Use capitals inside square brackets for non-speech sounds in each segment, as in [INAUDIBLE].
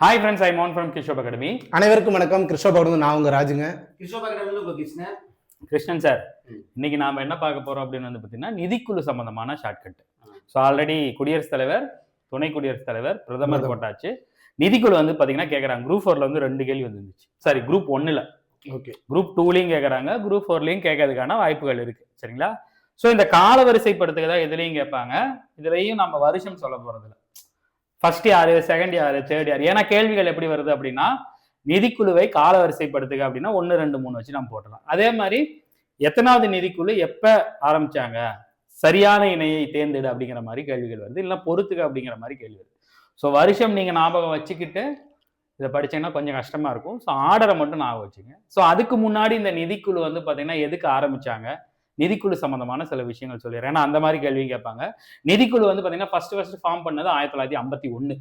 Hi friends I மோன் from கிஷோப் academy அனைவருக்கும் வணக்கம். கிருஷ்ணபகடன் நான் உங்க ராஜுங்க. கிருஷ்ணபாக்கடல உங்க கிருஷ்ணன் கிருஷ்ணன் சார். இன்னைக்கு நாம என்ன பார்க்க போறோம் அப்படின்னு வந்து பார்த்தீங்கன்னா நிதிக்குழு சம்பந்தமான ஷார்ட்கட். ஸோ ஆல்ரெடி குடியரசுத் தலைவர் துணை குடியரசுத் தலைவர் பிரதமர். போட்டாச்சு. நிதிக்குழு வந்து பார்த்தீங்கன்னா கேட்குறாங்க குரூப் ஃபோர்ல வந்து ரெண்டு கேள்வி வந்துருந்துச்சு. சாரி குரூப் ஒன்னுல ஓகே குரூப் டூலையும் கேட்குறாங்க குரூப் ஃபோர்லையும் கேட்கறதுக்கான வாய்ப்புகள் இருக்கு. சரிங்களா? ஸோ இந்த கால வரிசைப்படுத்துகிறதா இதுலையும் கேட்பாங்க. இதுலையும் நம்ம வருஷம் சொல்ல போறதில்ல. ஃபர்ஸ்ட் யாரு செகண்ட் யாரு தேர்ட் யார் ஏன்னா கேள்விகள் எப்படி வருது அப்படின்னா நிதிக்குழுவை கால வரிசைப்படுத்துக அப்படின்னா ஒன்று ரெண்டு மூணு வச்சு நம்ம போட்டுடலாம் அதே மாதிரி எத்தனாவது நிதிக்குழு எப்போ ஆரம்பிச்சாங்க? சரியான இணையை தேர்ந்தெடு அப்படிங்கிற மாதிரி கேள்விகள் வருது. இல்லை பொறுத்துக்க அப்படிங்கிற மாதிரி கேள்வி வருது. ஸோ வருஷம் நீங்கள் ஞாபகம் வச்சுக்கிட்டு இதை படிச்சீங்கன்னா கொஞ்சம் கஷ்டமாக இருக்கும். ஸோ ஆர்டரை மட்டும் ஞாபகம் வச்சுங்க. ஸோ அதுக்கு முன்னாடி இந்த நிதிக்குழு வந்து பார்த்தீங்கன்னா எதுக்கு ஆரம்பிச்சாங்க? நிதிக்குழு சம்பந்தமான சில விஷயங்கள் சொல்லிடுறேன். ஏன்னா அந்த மாதிரி கேள்வியும் கேட்பாங்க. நிதிக்குழு வந்து பார்த்தீங்கன்னா ஃபர்ஸ்ட் ஃபர்ஸ்ட் ஃபார்ம் பண்ணது ஆயிரத்தி தொள்ளாயிரத்தி ஐம்பத்தி ஒன்று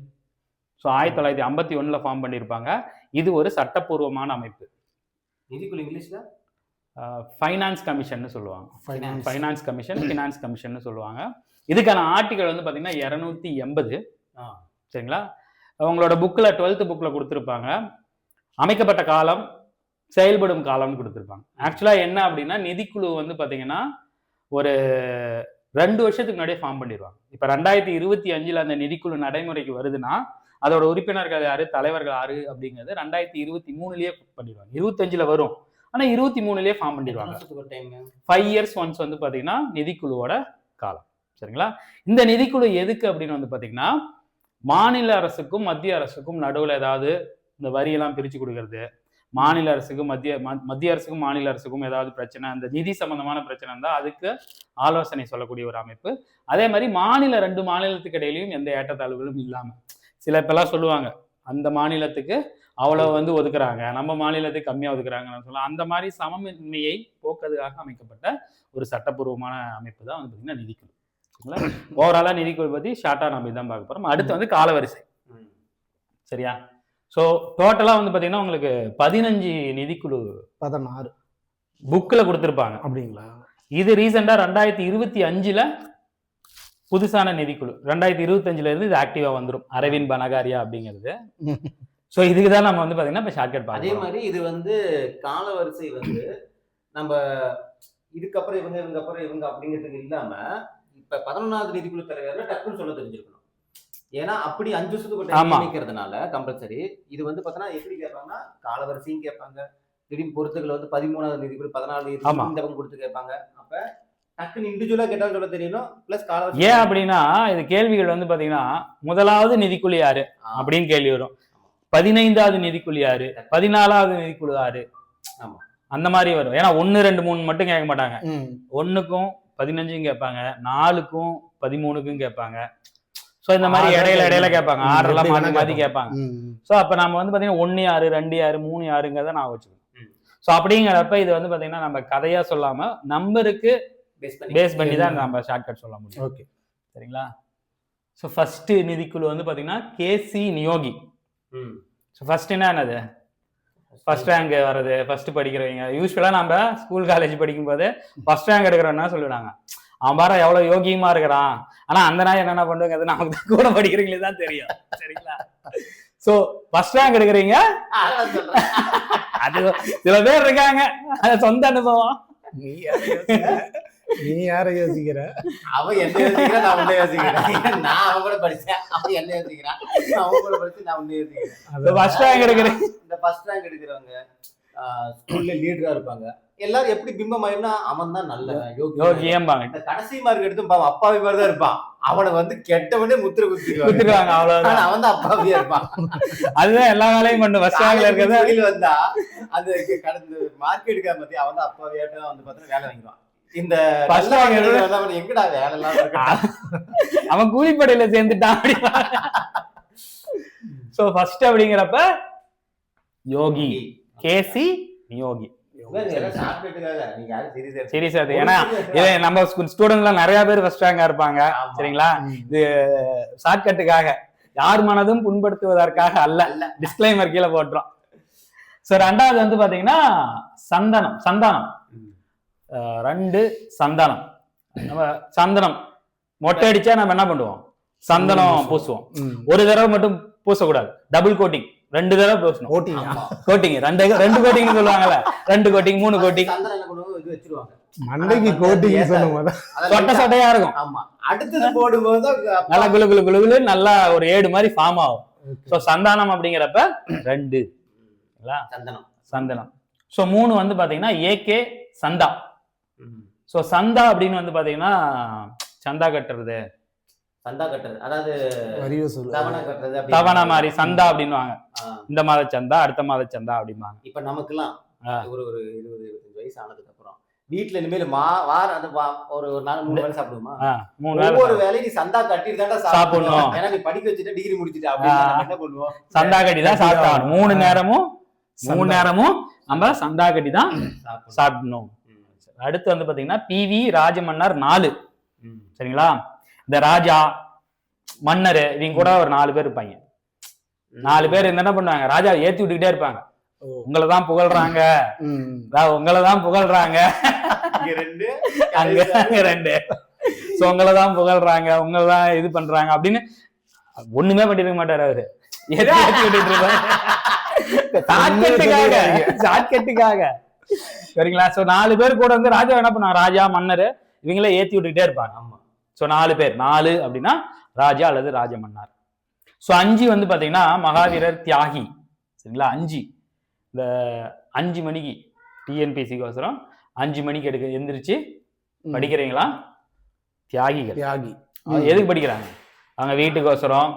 ஸோ ஆயிரத்தி தொள்ளாயிரத்தி ஐம்பத்தி ஒன்றில் ஃபார்ம் பண்ணியிருப்பாங்க இது ஒரு சட்டப்பூர்வமான அமைப்பு. நிதிக்குழு இங்கிலீஷ்ல? ஃபைனான்ஸ் கமிஷன்னு சொல்லுவாங்க. ஃபைனான்ஸ் கமிஷன் ஃபினான்ஸ் கமிஷன் சொல்லுவாங்க. இதுக்கான ஆர்டிகல் வந்து பார்த்தீங்கன்னா இரநூத்தி எண்பது. சரிங்களா? உங்களோட புக்கில் டுவெல்த் புக்கில் கொடுத்துருப்பாங்க. அமைக்கப்பட்ட காலம் செயல்படும் காலம்னு கொடுத்துருப்பாங்க. ஆக்சுவலாக என்ன அப்படின்னா நிதிக்குழு வந்து பார்த்தீங்கன்னா ஒரு ரெண்டு வருஷத்துக்கு முன்னாடியே ஃபார்ம் பண்ணிடுவாங்க இப்போ ரெண்டாயிரத்தி இருபத்தி அஞ்சில் அந்த நிதிக்குழு நடைமுறைக்கு வருதுன்னா அதோட உறுப்பினர்கள் யாரு தலைவர்கள் யாரு அப்படிங்கிறது ரெண்டாயிரத்தி இருபத்தி மூணுலயே பண்ணிடுவாங்க. இருபத்தஞ்சில் வரும். ஆனால் இருபத்தி மூணுலயே ஃபார்ம் பண்ணிடுவாங்க. ஃபைவ் இயர்ஸ் ஒன்ஸ் வந்து பார்த்தீங்கன்னா நிதிக்குழுவோட காலம். சரிங்களா? இந்த நிதிக்குழு எதுக்கு அப்படின்னு வந்து பார்த்தீங்கன்னா மாநில அரசுக்கும் மத்திய அரசுக்கும் நடுவில் ஏதாவது இந்த வரியெல்லாம் பிரித்து கொடுக்கறது மாநில அரசுக்கும் மத்திய மத்திய அரசுக்கும் மாநில அரசுக்கும் ஏதாவது பிரச்சனை அந்த நிதி சம்பந்தமான பிரச்சனை இருந்தால் அதுக்கு ஆலோசனை சொல்லக்கூடிய ஒரு அமைப்பு. அதே மாதிரி மாநில ரெண்டு மாநிலத்துக்கு இடையிலையும் எந்த ஏற்றத்தாழ்வுகளும் இல்லாமல் சில இப்பெல்லாம் சொல்லுவாங்க அந்த மாநிலத்துக்கு அவ்வளவு வந்து ஒதுக்குறாங்க நம்ம மாநிலத்துக்கு கம்மியா ஒதுக்குறாங்கன்னு சொல்லலாம் அந்த மாதிரி சமமின்மையை போக்குறதுக்காக அமைக்கப்பட்ட ஒரு சட்டப்பூர்வமான அமைப்பு தான் வந்து பார்த்தீங்கன்னா நிதிக்குழு சரிங்களா? ஓவராலா நிதிக்குழு பத்தி ஷார்ட்டா நம்ம இதான் பார்க்க போறோம். அடுத்து வந்து காலவரிசை. சரியா? ஸோ டோட்டலா வந்து பாத்தீங்கன்னா உங்களுக்கு பதினஞ்சு நிதிக்குழு பதினாறு. புக்கில் கொடுத்துருப்பாங்க. அப்படிங்களா? இது ரீசெண்டா ரெண்டாயிரத்தி இருபத்தி அஞ்சுல புதுசான நிதிக்குழு. ரெண்டாயிரத்தி இருபத்தஞ்சுல இருந்து இது ஆக்டிவா வந்துரும். அரவிந்த் பனகாரியா அப்படிங்கிறது. ஸோ இதுக்கு தான் நம்ம வந்து பாத்தீங்கன்னா இப்போ ஷார்ட்கட் அதே மாதிரி இது வந்து காலவரிசை வந்து நம்ம இதுக்கப்புறம் இவங்க இவங்க அப்புறம் இவங்க அப்படிங்கிறதுக்கு இல்லாம இப்ப பதினொன்னாவது நிதிக்குழு தலைவர்ல டக்குன்னு சொல்ல தெரிஞ்சிருக்கணும். ஏன்னா அப்படி அஞ்சு வருஷத்துக்கு. நியமிக்கிறதுனால கம்பல்சரி இது வந்து பார்த்தோன்னா எப்படி கேட்பாங்கன்னா காலவரிசையும் கேட்பாங்க. திடீர்னு பொறுத்துக்கள் வந்து பதிமூணாவது நிதிக்குழு பதினாலு நிதிக்குழு ஆமா. இந்த கொடுத்து கேட்பாங்க. அப்ப டக்குன்னு இண்டிவிஜுவலா கேட்டாலும் சொல்ல தெரியணும். பிளஸ் காலவரிசை. ஏன் அப்படின்னா இது கேள்விகள் வந்து பாத்தீங்கன்னா முதலாவது நிதிக்குழு யாரு. அப்படின்னு கேள்வி வரும். பதினைந்தாவது நிதிக்குழு யாரு? பதினாலாவது நிதிக்குழு யாரு? ஆமா. அந்த மாதிரி வரும். ஏன்னா ஒன்னு ரெண்டு மூணு மட்டும் கேட்க மாட்டாங்க. ம். ஒண்ணுக்கும் பதினஞ்சும் கேட்பாங்க. நாலுக்கும் பதிமூணுக்கும் கேட்பாங்க. சோ இந்த மாதிரி ஆர்டர் இடையில இடையில கேட்பாங்க. கேட்பாங்க. ம், ஆர்டர்லாம் எப்படி மாத்தி வேணா மாத்தி கேட்பாங்க. சோ அப்ப நம்ம வந்து பாத்தீங்கன்னா ஒன்னு யாரு ரெண்டு யாரு மூணு யாருங்கிறத நான் வச்சுக்கணும். சோ அப்படிங்கிறப்ப இது வந்து பாத்தீங்கன்னா நம்ம கதையா சொல்லாம நம்பருக்கு பேஸ் பண்ணி பேஸ் பண்ணி தான் நம்ம ஷார்ட்கட் சொல்ல முடியும். ஓகே சரிங்களா? ஸோ ஃபர்ஸ்ட் நிதிக்குழு வந்து பாத்தீங்கன்னா கேசி நியோகி. ஸோ ஃபர்ஸ்ட் என்ன என்னது? ஃபர்ஸ்ட் ரேங்க் வர்றது ஃபர்ஸ்ட் படிக்கிறவங்க. யூஸ்வலாக நம்ம ஸ்கூல் காலேஜ் படிக்கும்போது ஃபர்ஸ்ட் ரேங்க் எடுக்கிறோம்னா சொல்லிவிடாங்க அவன் பாரு எவ்வளவு யோகியமா இருக்கிறான். ஆனா அந்த நாய் என்னென்ன பண்ணுங்க அது நமக்கு கூட படிக்கிறவங்களே தான் தெரியும். சரிங்களா? ஸோ ஃபர்ஸ்ட் ரேங்க் எடுக்கிறீங்க. அது சில பேர் இருக்காங்க. அது சொந்த அனுபவம். நீ யாரை யோசிக்கிற? நீ யாரை யோசிக்கிற? அவன் என்ன யோசிக்கிறான் நான் உன்ன யோசிக்கிறேன். நான் அவன் கூட படிச்சேன். அவன் என்ன யோசிக்கிறான்? நான் அவன் கூட படிச்சு நான் உன்ன யோசிக்கிறேன். ஃபர்ஸ்ட் ரேங்க் எடுக்கிறேன் இந்த ஃபர்ஸ்ட் ரேங்க் எடுக்கிறவங்க ஸ்கூல்ல லீடரா இருப்பாங்க. எல்லாரும் எப்படி பிம்பம் ஆயிரும்னா அவன் தான் நல்ல யோகி இந்த கடைசி மார்க் எடுத்து பாவம் அப்பாவி மாதிரி தான் இருப்பான். அவனை வந்து கெட்டவனே முத்திர குத்திடுவாங்க அவ்வளவுதான். அவன் தான் அப்பாவியா இருப்பான். அதுதான் எல்லா வேலையும் பண்ணு ரேங்க்ல இருக்கிறது வெளியில வந்தா அது கடந்து மார்க் எடுக்காம பத்தி அவன் தான் அப்பாவியாட்டு தான் வந்து பார்த்தா வேலை வாங்கிடுவான். இந்த எங்கடா வேலை எல்லாம் அவன் கூலிப்படையில சேர்ந்துட்டான் அப்படி சோ ஃபர்ஸ்ட் அப்படிங்கிறப்ப யோகி கேசி யோகி. சீரியஸ் அது ஏன்னா இது நம்ம ஸ்டூடெண்ட்லாம் நிறைய பேர் ஃபர்ஸ்ட் ரேங்கா இருப்பாங்க. சரிங்களா? இது ஷார்ட்கட்டுக்காக யார் மனதும் புண்படுத்துவதற்காக அல்ல. டிஸ்க்ளைமர் கீழே போட்டுரும். சோ ரெண்டாவது வந்து பாத்தீங்கன்னா சந்தனம் சந்தானம். ரெண்டு சந்தனம். நம்ம சந்தனம். மொட்டை அடிச்சா நம்ம என்ன பண்ணுவோம்? சந்தனம் பூசுவோம். ஒரு தடவை மட்டும் பூசக்கூடாது. டபுள் கோட்டிங் ரெண்டு தடவை பூசணும். ஆமா. கோட்டிங் ரெண்டு ரெண்டு கோட்டிங் சொல்லுவாங்கல்ல. ரெண்டு கோட்டிங் மூணு கோட்டிங் மண்டைக்கு கோட்டிங்க சொல்லும் போது அதெல்லாம் சொட்ட சொட்டையா இருக்கும். ஆமா. அடுத்தது போடும்போது நல்லா குளு குளு குளு நல்லா ஒரு ஏடு மாதிரி ஃபார்ம் ஆகும். ஸோ சந்தானம் அப்படிங்கிறப்ப ரெண்டு? சந்தனம். சந்தனம். ஸோ மூணு வந்து பாத்தீங்கன்னா ஏகே சந்தா. ஸோ சந்தா அப்படின்னு வந்து பாத்தீங்கன்னா சந்தா கட்டுறது. சந்தா கட்டுறது. அதாவது தவணை கட்டுறது தவணை மாதிரி சந்தா அப்படின்னுவாங்க. ஆ. இந்த மாத சந்தா அடுத்த மாத சந்தா அப்படிம்பாங்க. இப்ப நமக்கெல்லாம் ஆ. ஒரு ஒரு இருபது இருபத்தஞ்சு வயசு ஆனதுக்கு அப்புறம் வீட்டுல இனிமேல் மா வார அந்த வா- ஒரு ஒரு நாள் மூணு வேலை சாப்பிடுவோமா? ஆ, மூணு வேளை ஒவ்வொரு வேலையும் நீ சந்தா கட்டிட்டு சாப்பிடணும். ஏன்னா நீ படிக்க வச்சுட்டு டிகிரி முடிச்சுட்டு அப்படின்னு என்ன பண்ணுவோம்? சந்தா கட்டி தான் சாப்பிட்டாகணும். மூணு நேரமும் மூணு. நேரமும் நம்ம சந்தா கட்டி தான் சாப்பிடணும். அடுத்து வந்து பாத்தீங்கன்னா பிவி ராஜமன்னர் நாலு. சரிங்களா? இந்த ராஜா மன்னர் இவங்க கூட ஒரு நாலு பேர் இருப்பாங்க. நாலு பேர் என்ன பண்ணுவாங்க? ராஜா ஏத்தி விட்டுக்கிட்டே இருப்பாங்க. உங்களை தான் புகழ்றாங்க. உங்களை தான் புகழ்றாங்க. அங்க ரெண்டு. சோ உங்களை தான் புகழ்றாங்க. உங்களை தான் இது பண்றாங்க அப்படின்னு ஒண்ணுமே பண்ணிருக்க மாட்டாரு அவரு. ஏத்தி ஏத்தி விட்டுட்டு இருப்பாரு. ஷார்ட்கட்டுக்காக சரிங்களா? சோ நாலு பேர் கூட வந்து ராஜா என்ன பண்ணுவாங்க? ராஜா மன்னர் இவங்களே ஏத்தி விட்டுக்கிட்டே இருப்பாங்க. ஆமா சோ நாலு பேர். நாலு அப்படின்னா ராஜா அல்லது ராஜ மன்னார் சோ அஞ்சு வந்து பாத்தீங்கன்னா மகாவீரர் தியாகி. சரிங்களா? அஞ்சு. இந்த அஞ்சு மணிக்கு டிஎன்பிசிக்கோசரம் அஞ்சு மணிக்கு எடுக்க எந்திரிச்சு. படிக்கிறீங்களா? தியாகிகள். தியாகி. எதுக்கு படிக்கிறாங்க? அவங்க வீட்டுக்கோசரம்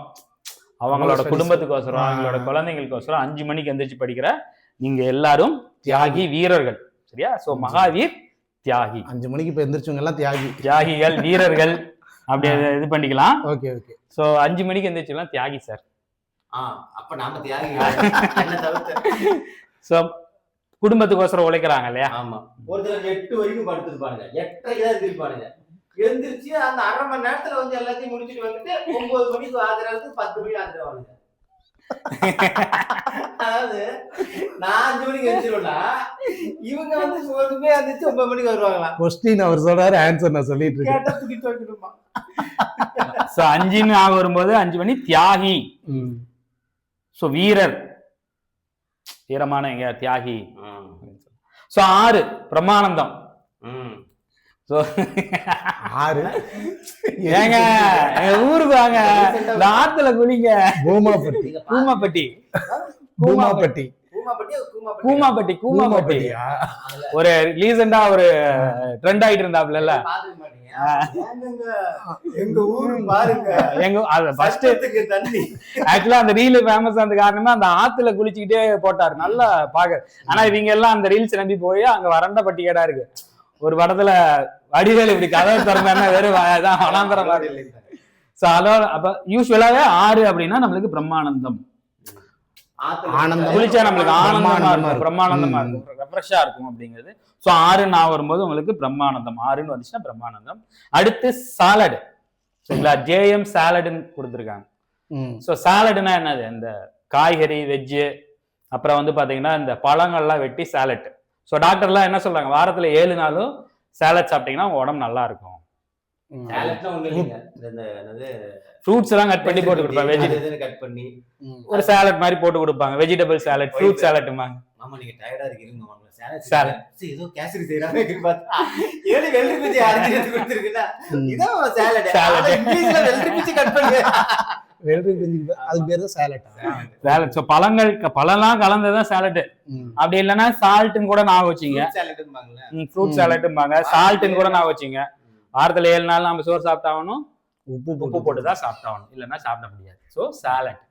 அவங்களோட. குடும்பத்துக்கோசரம். அவங்களோட குழந்தைங்களுக்கோசரம் அஞ்சு மணிக்கு எந்திரிச்சு படிக்கிற நீங்க எல்லாரும் தியாகி. வீரர்கள். சரியா? சோ மகாவீர் தியாகி. அஞ்சு மணிக்கு இப்ப எந்திரிச்சவங்க எல்லாம் தியாகி. தியாகிகள் வீரர்கள் அப்படி அதை இது பண்ணிக்கலாம். Okay okay. சோ அஞ்சு மணிக்கு எந்திரிச்சுலாம் தியாகி சார் ஆ அப்ப நாம தியாகி சோ குடும்பத்துக்கோசரம் உழைக்கிறாங்க இல்லையா? ஆமா. ஒரு சிலர் எட்டு வரைக்கும் படுத்துருப்பானுங்க. எட்டரைக்கு தான் எந்திரிப்பானுங்க. எந்திரிச்சு அந்த அரை மணி நேரத்துல வந்து எல்லாத்தையும் முடிச்சுட்டு வந்துட்டு ஒன்பது மணிக்கு ஆஜராது பத்து மணிக்கு ஆஜராவானுங்க அதாவது நான் அஞ்சு மணிக்கு எந்திரிச்சோம்னா இவங்க வந்து ஒருமே எந்திரிச்சு ஒன்பது மணிக்கு வருவாங்களாம். கொஸ்டின் அவர் சொல்றாரு ஆன்சர் நான் சொல்லிட்டு இருக்கேன். கேட்டா தூக்கிட்டு வைக்கணுமா சோ அஞ்சுன்னு ஆக வரும்போது அஞ்சு மணி தியாகி. ம். சோ வீரர். வீரமான எங்க தியாகி. சோ ஆறு பிரம்மானந்தம். சோ ஆறு? [LAUGHS] ஏங்க எங்க ஊருக்கு வாங்க. இந்த ஆத்துல குளிங்க. பூமாப்பட்டி. கூமாப்பட்டி பூமாப்பட்டி. கூமாப்பட்டி கூமாப்பட்டி கூமாப்பட்டி கூமாப்பட்டி பூமாப்பட்டியா? ஒரு ரீசெண்டா ஒரு ட்ரெண்ட் ஆயிட்டு இருந்தாப்ல எங்க ஊரு பாருங்க. எங்க அது ஃபர்ஸ்ட் ஆக்சுவலா அந்த ரீல் ஃபேமஸ் ஆனது காரணமா அந்த ஆத்துல குளிச்சுக்கிட்டே போட்டாரு. நல்லா பாக்க ஆனா இவங்க எல்லாம் அந்த ரீல்ஸ் நம்பி போய் அங்க வறண்ட பட்டிகேடா இருக்கு. ஒரு படத்துல வடிவேல் இப்படி கதவை திறந்தாருன்னா வெறும் தான் வனாந்தரமா இருக்கு சோ அதோட அப்ப யூஸ்வலாவே ஆறு அப்படின்னா நம்மளுக்கு பிரம்மானந்தம். ஆனந்தம். குளிச்சா நம்மளுக்கு ஆனந்தமா இருக்கும். பிரம்மானந்தமா. இருக்கும் ரெஃப்ரெஷ்ஷா இருக்கும் அப்படிங்கிறது. சோ ஆறு நான் வரும்போது உங்களுக்கு பிரம்மானந்தம். ஆறுன்னு வந்துச்சுன்னா பிரம்மானந்தம். அடுத்து சாலட் சரிங்களா? ஜேஎம் சாலடுன்னு கொடுத்துருக்காங்க. ஸோ சாலடுனா என்னது? இந்த காய்கறி வெஜ்ஜு அப்புறம் வந்து பாத்தீங்கன்னா இந்த பழங்கள்லாம் வெட்டி சாலட் ஸோ டாக்டர்லாம் என்ன சொல்றாங்க? வாரத்துல ஏழு நாளும் சாலட் சாப்பிட்டீங்கன்னா உங்க உடம்பு நல்லா இருக்கும் ஃப்ரூட்ஸ் எல்லாம் கட் பண்ணி போட்டு கொடுப்பாங்க. அது வெஜிட இதுன்னு கட் பண்ணி. ஒரு சாலட் மாதிரி போட்டு கொடுப்பாங்க. வெஜிடபிள் சாலட் ஃப்ரூட் சாலட்டுமாங்க ஆமா நீங்க டயர்டா இருக்கீங்க சேலட் ஏதோ கேசரி செய்யறாங்க ஏழு வெள்ளரி பிச்சை எடுத்து கொடுத்துருக்குன்னா. இதான் சேலட் Salad. இங்கிலீஷ்ல வெள்ளரி பிச்சை கட் பண்ணு அது பேர் தான் சேலட்டா சாலட் ஸோ பழங்கள் பழம்லாம் கலந்ததான் சாலட். அப்படி இல்லைன்னா சால்ட்னு கூட நான் வச்சிங்க. ஃப்ரூட் ம். சாலட்டும்பாங்க சால்ட்னு கூட நான் வச்சிங்க. வாரத்துல ஏழு நாள் நம்ம சோறு சாப்பிட்டாகணும். உப்பு உப்பு போட்டு தான் சாப்பிட்டாகணும். இல்லைன்னா சாப்பிட முடியாது. ஸோ சாலட்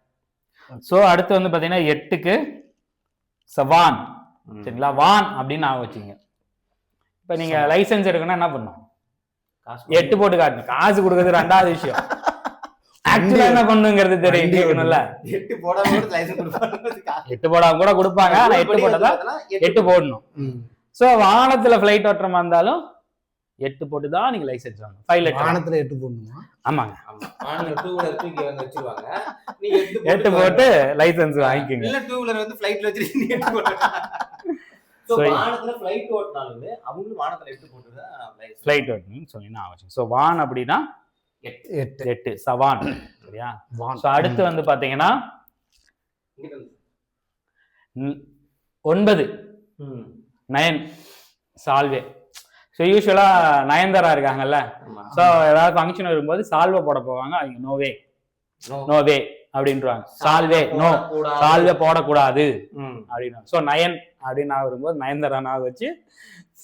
ஸோ அடுத்து வந்து பார்த்தீங்கன்னா எட்டுக்கு சவான். சரிங்களா? வான் அப்படின்னு நான் வச்சுங்க. இப்போ நீங்க லைசென்ஸ் எடுக்கணும்னா என்ன பண்ணும் எட்டு போட்டு காட்டணும். காசு கொடுக்கறது ரெண்டாவது விஷயம். [LAUGHS] ஆக்சுவலா என்ன பண்ணுங்கிறது தெரியும் வண்டி. கேட்கணும்ல எட்டு போடாம கூட லைசன்ஸ் கொடுப்பாங்க. எட்டு போடாம கூட கொடுப்பாங்க ஆனா எட்டு போட்டதா எட்டு போடணும். ஸோ வானத்துல ஃபிளைட் ஓட்டுறமா இருந்தாலும் எட்டு போட்டு தான் நீங்க லைசென்ஸ் வாங்கணும். ஃபைவ் எட்டு வானத்துல எட்டு போடணுமா? ஆமாங்க. ஆமா. ஆண்கள் டூ வீலர் தூக்கி வந்து வச்சிருவாங்க. நீ எட்டு எட்டு போட்டு லைசென்ஸ் வாங்கிக்கோங்க. இல்ல டூ வீலர் வந்து ஃளைட்ல வச்சிட்டு நீ எட்டு போட்டு. சோ So, வானத்துல ஃளைட் ஓட்டினாலுமே அவங்களும் வானத்துல எட்டு போட்டு தான் license. ஃபிளைட் ஓட்டணும்னு சொன்னீங்கன்னா அவசியம் ஸோ வான் அப்படின்னா எட்டு. எட்டு. சவான். [CLEARS THROAT] சரியா? அடுத்து வந்து பாத்தீங்கன்னா ஒன்பது. நயன். சால்வே. ஸோ யூஸ்வலா நயன்தாரா இருக்காங்கல்ல. ஸோ ஏதாவது ஃபங்க்ஷன் வரும்போது சால்வை போட போவாங்க. அவங்க நோவே. நோவே அப்படின்றாங்க. சால்வே நோ. சால்வே போடக்கூடாது. அப்படின்னு ஸோ நயன். அப்படின்னு நான் வரும்போது நயன்தாரா நான் வச்சு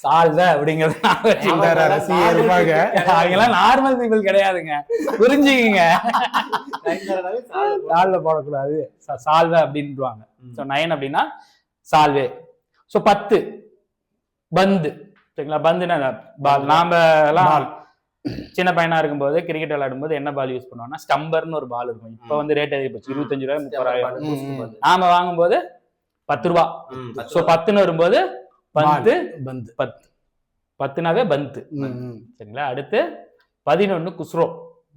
சால்வே அப்படிங்கறத நான் வச்சு. அவங்கெல்லாம் நார்மல் பீப்புள் கிடையாதுங்க. புரிஞ்சுக்கிங்க. சால்வை போட- சால்வை போடக்கூடாது. சா- சால்வை அப்படின்றாங்க ம். ஸோ நயன் அப்படின்னா சால்வே ஸோ பத்து. பந்து. சரிங்களா? பந்துன்னா? பால். நாம எல்லாம் சின்ன பையனா இருக்கும்போது கிரிக்கெட் விளையாடும்போது என்ன பால் யூஸ் பண்ணுவோம்னா ஸ்டம்பர்னு ஒரு பால் இருக்கும். இப்போ. வந்து ரேட் அதிகம் போச்சு இருபத்தஞ்சு ரூபாய் முப்பது ரூபாய் பால் பூஸ்ட் பால். நாம வாங்கும்போது பத்து ரூபா ரூபா. பத்துன்னு வரும்போது பந்து பந்து பத்து பத்துனாவே பந்து சரிங்களா அடுத்து பதினொன்னு குஸ்ரோ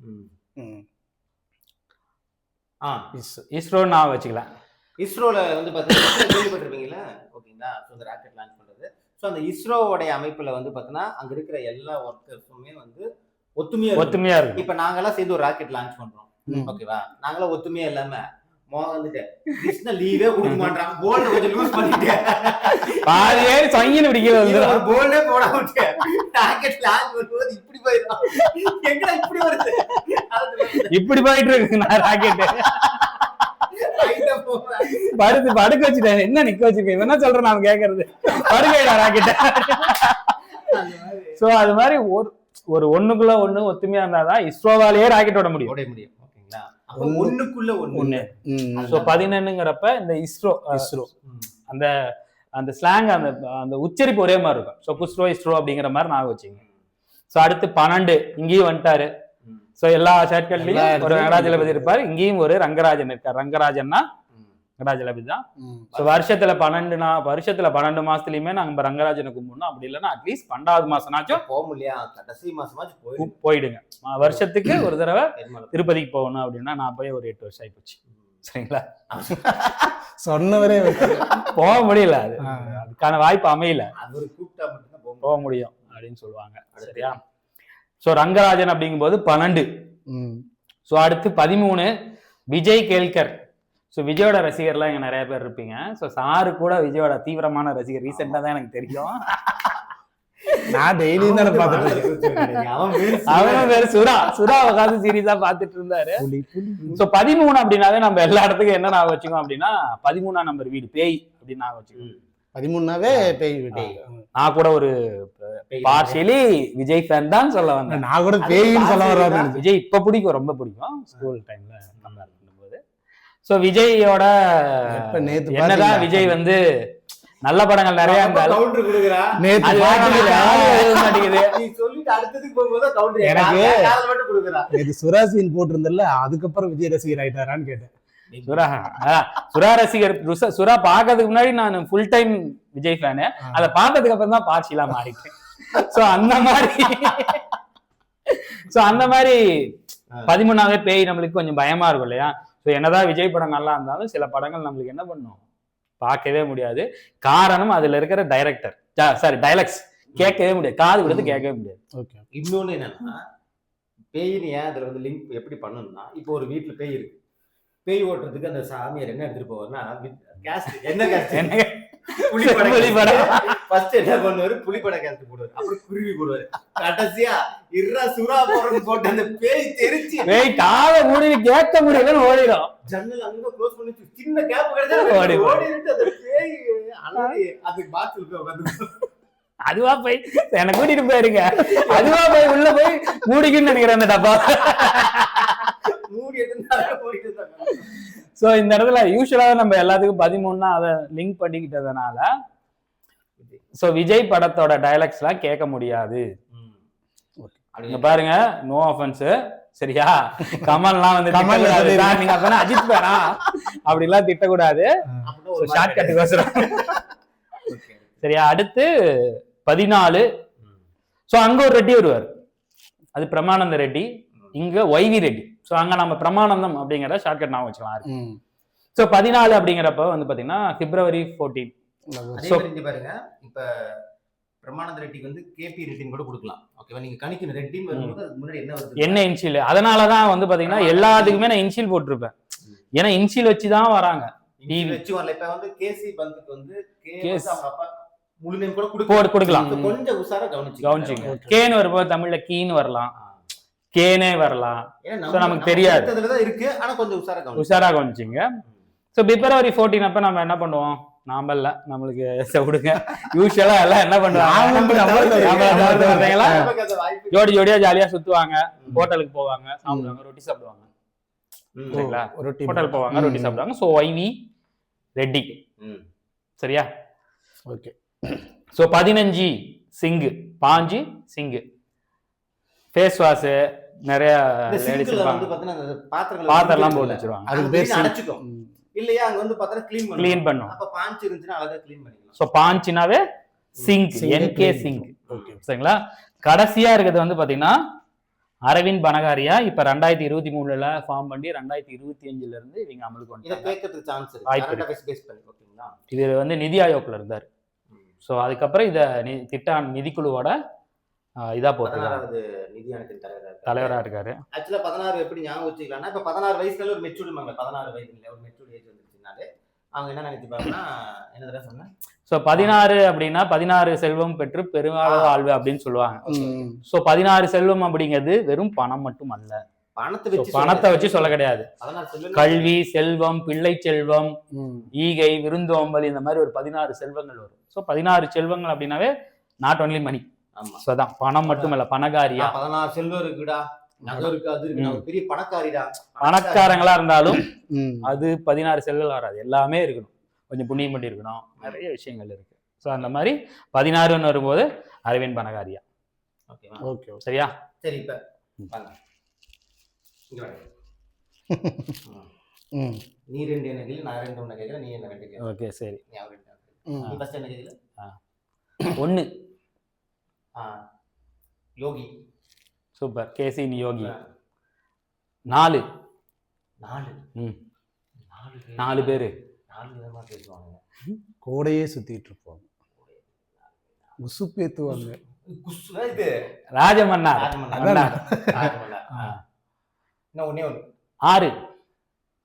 ம். ம். ஆ, இஸ். இஸ்ரோ நான் வச்சுக்கலாம் இஸ்ரோல வந்து பாத்தீங்கன்னா கேள்விப்பட்டிருப்பீங்களா ஓகேங்களா ஸோ இந்த ராக்கெட் லான்ச் பண்றது ஸோ அந்த இஸ்ரோவோடைய அமைப்புல வந்து பாத்தீங்கன்னா அங்க இருக்கிற எல்லா ஒர்க்கர்ஸுமே வந்து ஒத்துமையா. ஒத்துமையா இருக்கும் இப்ப நாங்கெல்லாம் சேர்ந்து ஒரு ராக்கெட் லான்ச் பண்றோம். ஓகேவா நாங்களாம் ஒத்துமையா இல்லாம லீவே கொடுக்க மாட்டாங்க போல்டு கொஞ்சம் லூஸ் பண்ணிட்டேன் பாதி பேர் சொங்கின்னு பிடிக்கல வந்துடும் போல்டே போட பண்ணும்போது இப்படி போயிடும். எங்கடா இப்படி வருது? அது இப்படி போயிட்டு இருக்கு. நான் ராக்கெட். படுத்து படுக்க வச்சுட்டேன். என்ன நிக்க வச்சிருக்கேன் என்ன சொல்றேன்? நான் கேக்குறது. படுக்கைடா ராக்கெட் சோ அது மாதிரி ஒரு ஒரு ஒண்ணுக்குள்ள ஒண்ணு ஒத்துமையா இருந்தாதான் இஸ்ரோவாலேயே ராக்கெட் விட முடியும். முடியும். ஒண்ணுக்குள்ள ஒண்ணு இந்த இஸ்ரோ இஸ்ரோ. அந்த அந்த ஸ்லாங் அந்த அந்த உச்சரிப்பு ஒரே மாதிரி இருக்கும். ஸோ குஸ்ரோ இஸ்ரோ அப்படிங்கிற மாதிரி நான் வச்சுங்க ஸோ அடுத்து பன்னெண்டு இங்கேயும் வந்துட்டாரு. ஸோ எல்லா ஷர்ட்கள்லயும் ஒரு வெங்கடாஜலபதி இருப்பாரு. இங்கேயும் ஒரு ரங்கராஜன் இருக்கார். ரங்கராஜன்னா ம். வெங்கடாஜலபதி தான். ஸோ வருஷத்துல பன்னெண்டு நா வருஷத்துல பன்னெண்டு மாசத்துலயுமே நாங்க ரங்கராஜனை கும்பிடணும். அப்படி இல்லைன்னா அட்லீஸ்ட் பன்னெண்டாவது மாசம்னாச்சும் போக முடியா கடைசி மாசமாச்சும் போயிடுங்க. வருஷத்துக்கு ஒரு தடவை. திருப்பதிக்கு போகணும் அப்படின்னா நான் போய் ஒரு எட்டு வருஷம் ஆயிப்போச்சு. சரிங்களா? சொன்னவரே போக முடியல அது. அதுக்கான வாய்ப்பு அமையல. அவர் கூப்பிட்டா மட்டும்தான் போக முடியும். போக முடியும். அப்படின்னு சொல்லுவாங்க. சரியா? ஸோ ரங்கராஜன் அப்படிங்கும்போது பன்னெண்டு. ம். ஸோ அடுத்து பதிமூணு விஜய் கேல்கர். ஸோ விஜயோட ரசிகர்லாம் இங்க நிறைய பேர் இருப்பீங்க. ஸோ சாரு கூட விஜயோட தீவிரமான ரசிகர் ரீசெண்டாக தான் எனக்கு தெரியும். நான் டெய்லியும் தானே பார்த்துட்டு இருக்கேன். அவன் பேர் சுரா. சுரா. உட்காந்து சீரியஸா பார்த்துட்டு இருந்தாரு. ஸோ பதிமூணு அப்படின்னாவே நம்ம எல்லா இடத்துக்கும் என்ன நான் வச்சுக்கோம் அப்படின்னா பதிமூணாம் நம்பர் வீடு பேய் அப்படின்னு நான் வச்சுக்கோம் பதிமூணுனாவே பேய் வீடு. நான் கூட ஒரு பேய். பார்ஷியலி விஜய் ஃபேன் தான் சொல்ல வந்தேன். நான் கூட பேயின்னு சொல்ல வர்றாரு. விஜய் இப்ப பிடிக்கும் ரொம்ப பிடிக்கும். ஸ்கூல் டைம்ல கம்பேர் சோ விஜயோட நேத்து என்னதான்? விஜய் வந்து நல்ல படங்கள் நிறைய எனக்கு- சுராசீன் போட்டிருந்தல அதுக்கப்புறம் விஜய் ரசிகர் ஆயிட்டாரான்னு கேட்டேன். சுரா சுரா ரசிகர் ருச- சுரா பாக்கிறதுக்கு முன்னாடி நான் ஃபுல் டைம் விஜய் ஃபேனு அதை பார்த்ததுக்கு அப்புறம் தான் பார்ஷியலா மாறிட்டேன் சோ அந்த மாதிரி. சோ அந்த மாதிரி பதிமூணாவே பேய் நம்மளுக்கு கொஞ்சம் பயமா இருக்கும் இல்லையா? சோ என்னதான் விஜய் படம் நல்லா இருந்தாலும் சில படங்கள் நம்மளுக்கு என்ன பண்ணும்? பார்க்கவே முடியாது. காரணம் அதுல இருக்கிற டைரக்டர் சாரி டைலக்ஸ் கேட்கவே முடியாது. காது கொடுத்து கேட்கவே முடியாது. ஓகே இன்னொன்னு என்னன்னா பேயின்னு ஏன் அதுல வந்து லிங்க் எப்படி பண்ணணும்னா இப்போ ஒரு வீட்டுல பேய் இருக்கு. பேய் ஓட்டுறதுக்கு அந்த சாமியார் என்ன எடுத்துட்டு போவார்னா கேஸ்ட் என்ன கேஸ்ட் [LAUGHS] என்ன புலிப்பட புலிப்பட. ஃபர்ஸ்ட் என்ன பண்ணுவாரு? புலிப்பட கேஸ்ட் போடுவாரு. அப்புறம் குருவி போடுவாரு. கடைசியா இர்ரா சுறா போறது போட்டு அந்த பேய் தெரிச்சு பேய் காதை மூடி கேட்க முடியலன்னு ஓடிடும். ஜன்னல் அங்க க்ளோஸ் பண்ணி சின்ன கேப் கிடைச்சா ஓடி. ஓடிட்டு அந்த பேய் அலறி அதுக்கு பாத்ரூம் போய் உட்காந்து. அதுவா போய் என்ன கூட்டிட்டு போயிருங்க. அதுவா போய் உள்ள போய் மூடிக்குன்னு நினைக்கிறேன் அந்த டப்பா மூடி எடுத்து ஓடிட்டு இருந்தாங்க சோ இந்த இடத்துல யூஸ்வலாவே நம்ம எல்லாத்துக்கும் பதிமூணுனா அதை லிங்க் பண்ணிக்கிட்டதுனால சோ விஜய் படத்தோட டைலாக்ஸ் எல்லாம் கேட்க முடியாது. இங்க பாருங்க நோ ஆஃபென்ஸ் சரியா? கமல்லாம் வந்து கமல் நீங்க அப்பனா அஜித் பேரா அப்படி எல்லாம் திட்டக்கூடாது ஷார்ட் கட்டுக்கோசரம் சரியா? அடுத்து பதினாலு. சோ அங்க ஒரு ரெட்டி வருவார். அது பிரமானந்த ரெட்டி. இங்க ஒய்வி ரெட்டி. சோ அங்க நம்ம பிரமானந்தம் அப்படிங்கிற ஷார்ட்கட் நான் வச்சுக்கலாம். சோ பதினாலு அப்படிங்கிறப்ப வந்து பாத்தீங்கன்னா பிப்ரவரி ஃபோர்டீன் பாருங்க இப்ப பிரமானந்த ரெட்டிக்கு வந்து கேபி ரெட்டின் கூட கொடுக்கலாம். ஓகேவா நீங்க கணிக்கணும் ரெட்டின் வரும்போது முன்னாடி என்ன வருது? என்ன இன்ஷியல் அதனாலதான் வந்து பாத்தீங்கன்னா எல்லாத்துக்குமே நான் இன்ஷியல் போட்டிருப்பேன். ஏன்னா இன்ஷியல் வச்சுதான் வராங்க. TV. வச்சுக்கோங்களேன் இப்ப வந்து கேசி பந்துக்கு வந்து கே கேஸ். வந்து அவங்க அப்பா முழு நேம் கூட கொடுக்கலாம். So, கொஞ்சம் உஷாரா கவனிச்சு கவனிச்சுங்க கேன்னு வரும்போது தமிழ்ல கீன்னு வரலாம். கேனே வரலாம். So, நமக்கு தெரியாது. தான் இருக்கு. ஆனா கொஞ்சம் உஷாரா உஷாரா கவனிச்சிங்க. ஸோ பிப்ரவரி ஃபோர்டீன் அப்ப நம்ம என்ன பண்ணுவோம்? நாம இல்ல. நம்மளுக்கு விடுங்க. யூஸ்வலா எல்லாம் என்ன வாய்ப்பு ஜோடி ஜோடியா ஜாலியா சுத்துவாங்க. ஹோட்டலுக்கு போவாங்க. சாப்பிடுவாங்க. ரொட்டி சாப்பிடுவாங்க. சரிங்களா? ரொட்டி ஹோட்டல் போவாங்க. ரொட்டி சாப்பிடுவாங்க. So Y V Reddy. சரியா? ஓகே. ஸோ பதினஞ்சு சிங்கு. பாஞ்சு சிங்கு. ஃபேஸ் வாஷ் நிறைய வந்து பாத்திரம்லாம் போட்டு வச்சிருவாங்க. அதுக்கு அது பேர் அடைச்சுக்கும் இல்லையா? அங்க வந்து பாத்திரம் க்ளீன் பண்ணும் க்ளீன் பண்ணும் அப்ப பாஞ்சு இருந்துச்சுன்னா அழகா க்ளீன் பண்ணிக்கலாம். ஸோ பாஞ்சுனாவே சிங்க் என்கே. சிங்க். ஓகே சரிங்களா? கடைசியா இருக்கிறது வந்து பாத்தீங்கன்னா அரவிந்த் பனகாரியா. இப்ப ரெண்டாயிரத்தி இருபத்தி மூணுல ஃபார்ம் பண்ணி ரெண்டாயிரத்தி இருபத்தி அஞ்சுல இருந்து இவங்க அமலுக்கு ஓகேங்களா இது வந்து நிதி ஆயோக்ல இருந்தார். ஸோ அதுக்கப்புறம் இத திட்ட நிதிக்குழுவோட இதா போட்டிருக்காரு பதினாறாவது நிதி ஆணையத்தின் தலைவர் தலைவரா இருக்காரு. ஆக்சுவலா பதினாறு எப்படி ஞாபகம் வச்சுக்கலாம்னா இப்ப பதினாறு வயசுல ஒரு மெச்சூர்டுமாங்க பதினாறு வயசுல ஒரு மெச்சூர்ட் ஏஜ் வந்துச்சுனாலே அவங்க என்ன நினைச்சுப்பாங்கன்னா என்ன தடவை சொன்னேன்? ஸோ பதினாறு அப்படின்னா பதினாறு செல்வம் பெற்று பெருங்கால வாழ்வு அப்படின்னு சொல்லுவாங்க. ஸோ பதினாறு செல்வம் அப்படிங்கிறது வெறும் பணம் மட்டும் அல்ல. பணத்தை வச்சு பணத்தை வச்சு சொல்ல கிடையாது. கல்வி செல்வம் பிள்ளை செல்வம். ஈகை விருந்தோம்பல் இந்த மாதிரி ஒரு பதினாறு செல்வங்கள் வரும். ஸோ பதினாறு செல்வங்கள் அப்படின்னாவே நாட் ஒன்லி மணி ஸோ அதான் பணம் மட்டும் இல்ல பணகாரியா ஆ, பதினாறு செல்வம் இருக்குடா. பெரிய பணக்காரிடா. பணக்காரங்களா இருந்தாலும். அது பதினாறு செல்கள் வராது. எல்லாமே இருக்கணும். கொஞ்சம் புண்ணியம் பண்ணி இருக்கணும் நிறைய விஷயங்கள் இருக்கு. ஸோ அந்த மாதிரி பதினாறுன்னு வரும்போது அரவிந்த் பணகாரியா ஓகேவா ஓகே ஓகே. சரியா? சரி இப்ப. [LAUGHS] நீ ரெண்டு என்ன கேள்வி நான் ரெண்டு ஒண்ணு கேட்கிறேன் நீ என்ன ரெண்டு ஓகே சரி. நீ யோகி. சூப்பர். கேசி யோகி. நாலு. நாலு. ம். நாலு பேர். நாலு பேரு. நாலு விதமா பேசுவாங்க. கூடையே சுத்திட்டு இருப்போம். மன்னார். ராஜமன்னார். ஆ. இன்னும் ஒண்ணே ஒண்ணு? ஆறு.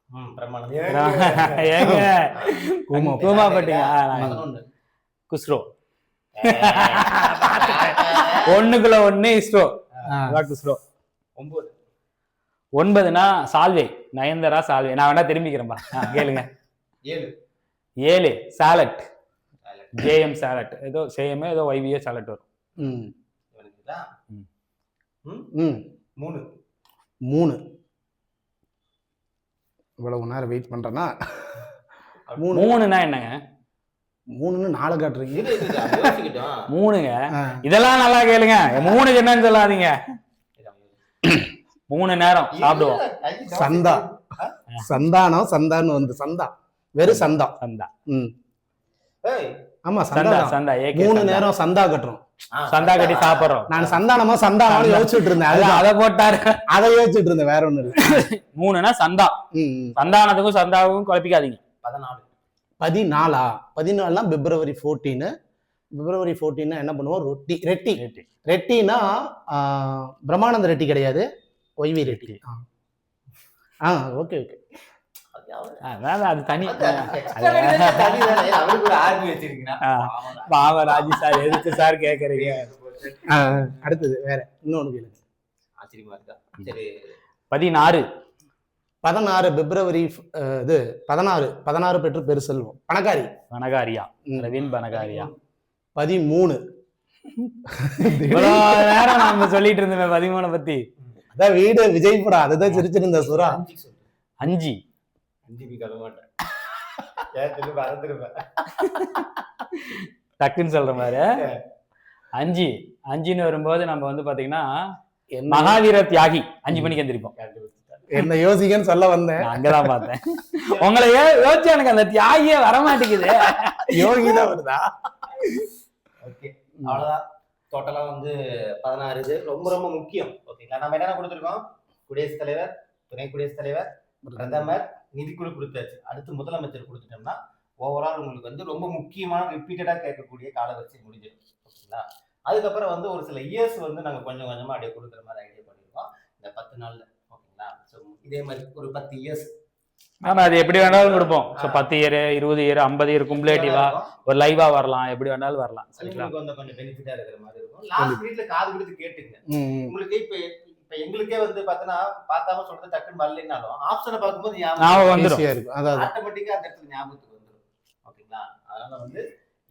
ம் பிரமாணம் ஏங்க. குஸ்ரோ. [LAUGHS] ஒண்ணுக்குள்ள ஒண்ணு இஸ்ரோ குஸ்ரோ ஒன்பது. ஒன்பதுனா சால்வே நயன்தரா சால்வே நான் வேணா திரும்பிக்கிறேன்பா. கேளுங்க. ஏழு. ஏழு சாலட் ஜேஎம் சாலட் ஏதோ சேம் ஏதோ ஒய்விஏ சாலட் வரும். ம். இவனுக்கு தான் ம். ம்? ம். மூணு. மூணு. இவ்வளவு நேரம் வெயிட் பண்றேன்னா மூணு. மூணுனா என்னங்க? மூணுன்னு நாலு காட்டுறீங்க. மூணுங்க. இதெல்லாம் நல்லா கேளுங்க. மூணுக்கு என்னன்னு சொல்லாதீங்க. மூணு நேரம் சாப்பிடுவோம். சந்தா. சந்தானம் சந்தான்னு வந்து சந்தா. வெறும் சந்தா. சந்தா. ம். ஆமா சந்தா சந்தா மூணு. நேரம் சந்தா கட்டுறோம். சந்தா கட்டி சாப்பிடுறோம். நான் சந்தானமா சந்தானமா யோசிச்சுட்டு இருந்தேன். அதான் அதுதான். அதை போட்டாரு. அதை யோசிச்சுட்டு இருந்தேன் வேற ஒண்ணு இல்ல. மூணுனா சந்தா. சந்தானத்துக்கும் சந்தாவுக்கும் குழப்பிக்காதீங்க. பதினாலு. பதினாலா? பதினாலாம் பிப்ரவரி ஃபோர்டீனு பிப்ரவரி ஃபோர்டீன் என்ன பண்ணுவோம்? ரொட்டி ரெட்டி. ரெட்டினா ஆ, பிரம்மானந்த ரெட்டி கிடையாது. Y V Reddy. ஆ. ஆ ஓகே ஓகே. அது அவன். அதான் அது தனி. ஆமாடா. பாவராஜி சார் எதுக்கு சார் கேக்குறீங்க? ஆ, அடுத்தது வேற. இன்னொன்னு கேளுங்க. ஆச்சரியமா இருக்கா? சரி. பதினாறு. பதினாறு பிப்ரவரி இது பதினாறு பதினாறு பெற்று பெருசெல்வம். பணக்காரி பனகாரியா ம். ரவீன் பனகாரியா பதிமூணு. நேரம் நாம சொல்லிட்டு இருந்தோமே பதிமூணை பத்தி. அதான் வீடு விஜய் படம் அதுதான் சிரிச்சிருந்த சுறா. அஞ்சு. சொல்லு அஞ்சு அஞ்சு நீ கழுவ மாட்டேன் டக்குன்னு சொல்ற மாதிரி அஞ்சு. அஞ்சுன்னு வரும்போது நம்ம வந்து பாத்தீங்கன்னா மகாவீர தியாகி. அஞ்சு மணிக்கு எந்திரிப்போம். என்ன யோசிக்கன்னு சொல்ல வந்தேன். அங்கதான் பார்த்தேன். உங்களை யோசிச்சு எனக்கு அந்த தியாகியே வரமாட்டேங்குது. யோகி தான் வருதா? ஓகே அவ்வளவுதான். டோட்டலா வந்து பதினாறு இது. ரொம்ப ரொம்ப முக்கியம். ஓகேங்களா நம்ம என்னென்ன கொடுத்துருக்கோம்? குடியரசுத் தலைவர் துணை குடியரசுத் தலைவர் பிரதமர் நிதிக்குழு கொடுத்தாச்சு. அடுத்து முதலமைச்சர் கொடுத்துட்டோம்னா ஓவரால் உங்களுக்கு வந்து ரொம்ப முக்கியமான ரிப்பீட்டடா கேட்கக்கூடிய காலவரிசை முடிஞ்சிடும். ஓகேங்களா? அதுக்கப்புறம் வந்து ஒரு சில இயர்ஸ் வந்து நாங்க கொஞ்சம் கொஞ்சமா அப்படியே கொடுக்குற மாதிரி ஐடியா பண்ணியிருக்கோம் இந்த பத்து நாள்ல. இதே மாதிரி ஒரு பத்து இயர்ஸ் ஆமா அது எப்படி வேணாலும் கொடுப்போம். ஸோ பத்து இயர் இருபது இயர் ஐம்பது இயர் கும்லேட்டிவா ஒரு லைவா வரலாம். எப்படி வேணாலும் வரலாம். சரிங்களா? உங்களுக்கு வந்து கொஞ்சம் பெனிஃபிட்டா இருக்கிற மாதிரி இருக்கும். லாஸ்ட் மினிட்ல காது கொடுத்து கேட்டுங்க. உங்களுக்கு இப்ப இப்ப எங்களுக்கே வந்து பாத்தீங்கன்னா பார்த்தாம சொல்றது டக்குன்னு வரலைனாலும் ஆப்ஷனை பார்க்கும்போது ஞாபகம் அதாவது ஆட்டோமேட்டிக்கா அந்த இடத்துல ஞாபகத்துக்கு வந்துடும் ஓகேங்களா? அதனால வந்து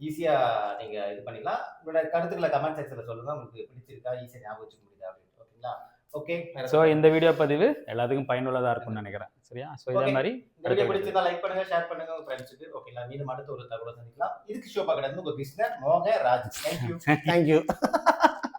ஈஸியா நீங்க இது பண்ணிக்கலாம். உங்களோட கருத்துக்களை கமெண்ட் செக்ஷன்ல சொல்லுங்க. உங்களுக்கு பிடிச்சிருக்கா? ஈஸியா ஞாபகம் வச்சுக்க முடியுதா? அப்படின்னு. ஓகேங்களா? ஓகே ஸோ இந்த வீடியோ பதிவு எல்லாத்துக்கும் பயனுள்ளதா இருக்கும்னு நினைக்கிறேன். சரியா? ஸோ இதே. மாதிரி வீடியோ பிடிச்சிருந்தா லைக் பண்ணுங்க ஷேர் பண்ணுங்க உங்க ஃப்ரெண்ட்ஸுக்கு ஓகேங்களா மீண்டும் அடுத்த ஒரு தகவலை சந்திக்கலாம். இதுக்கு ஷோ பார்க்கறது உங்க கிருஷ்ணன் மோக ராஜ். Thank you thank you [LAUGHS] [LAUGHS]